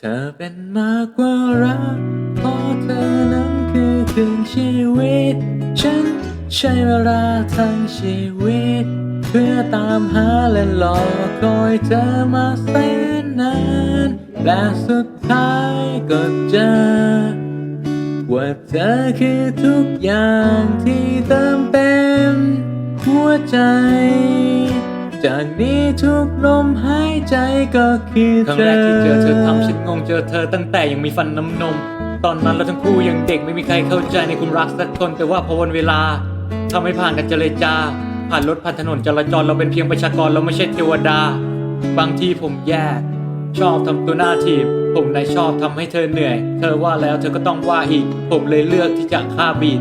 เธอเป็นมากกว่ารักเพราะเธอนั้นคือครึ่งชีวิต ฉันใช้เวลาทั้งชีวิต เพื่อตามหาและรอคอยเธอมาแสนนาน และสุดท้ายก็เจอว่าเธอคือทุกอย่างที่เติมเต็มหัวใจ จากนี้ทุกลมหายใจก็คือเธอครั้งแรกที่เจอเธอทำฉันงงเจอเธอตั้งแต่ยังมีฟันน้ำนม ตอนนั้นเราทั้งคู่ยังเด็กไม่มีใครเข้าใจในความรักสักคนแต่ว่าพอวันเวลาทำให้ผ่านกันเจรจา ผ่านรถผ่านถนนจราจรเราเป็นเพียงประชากรเราไม่ใช่เทวดา บางทีผมแย่ชอบทำตัวหน้าทีบ ผมนายชอบทำให้เธอเหนื่อย เธอว่าแล้วเธอก็ต้องว่าอีก ผมเลยเลือกที่จะฆ่าบีด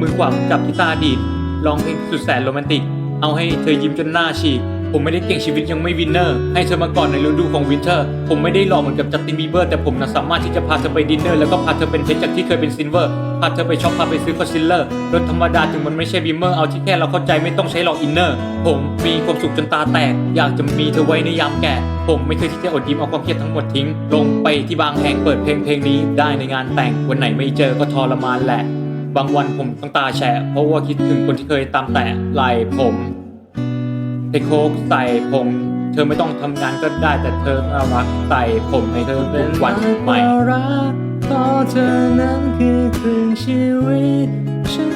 มือขวาผมจับกีตาร์ดีดร้องเพลงสุดแสนโรแมนติก เอาให้เธอยิ้มจนหน้าฉีก ผมไม่ได้เก่งชีวิตยังไม่วินเนอร์ ให้เธอมาก่อนในฤดูของวินเทอร์ ผมไม่ได้หล่อเหมือนกับจัสตินบีเบอร์แต่ผมนะสามารถที่จะพาเธอไปดินเนอร์แล้วก็พาเธอเป็นเพชรจากที่เคยเป็นซิลเวอร์พาเธอไปช็อปพาไปซื้อคอนซีลเลอร์รถธรรมดาถึงมันไม่ใช่บีเมอร์เอาที่แค่เราเข้าใจไม่ต้องใช้หลอกอินเนอร์ ผมมีความสุขจนตาแตก อยากจะมีเธอไว้ในยามแก่ ผมไม่เคยที่จะอดยิ้มเอาความเครียดทั้งหมดทิ้ง ลงไปที่บางแห่งเปิดเพลงเพลงนี้ได้ในงานแต่งวันไหนไม่เจอก็ทรมานแหละ บางวันผมต้องตาแฉะเพราะว่าคิดถึงคนที่เคยตามแต่ไหลผม เทโคกใส่ผม เธอไม่ต้องทำงานก็ได้แต่เธอน่ารักใส่ผมให้เธอเป็นวันใหม่รักเพราะเธอนั้นคือครึ่งชีวิตฉัน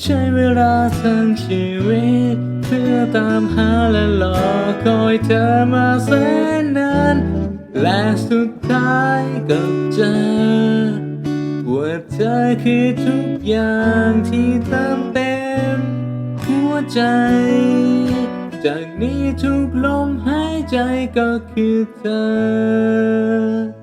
ใช้เวลาทั้งชีวิต เพื่อตามหาและรอคอยเธอมาแสนนานและสุดท้ายก็เจอว่าเธอคือทุกอย่างที่เติมเต็มหัวใจ จากนี้ทุกลมหายใจก็คือเธอ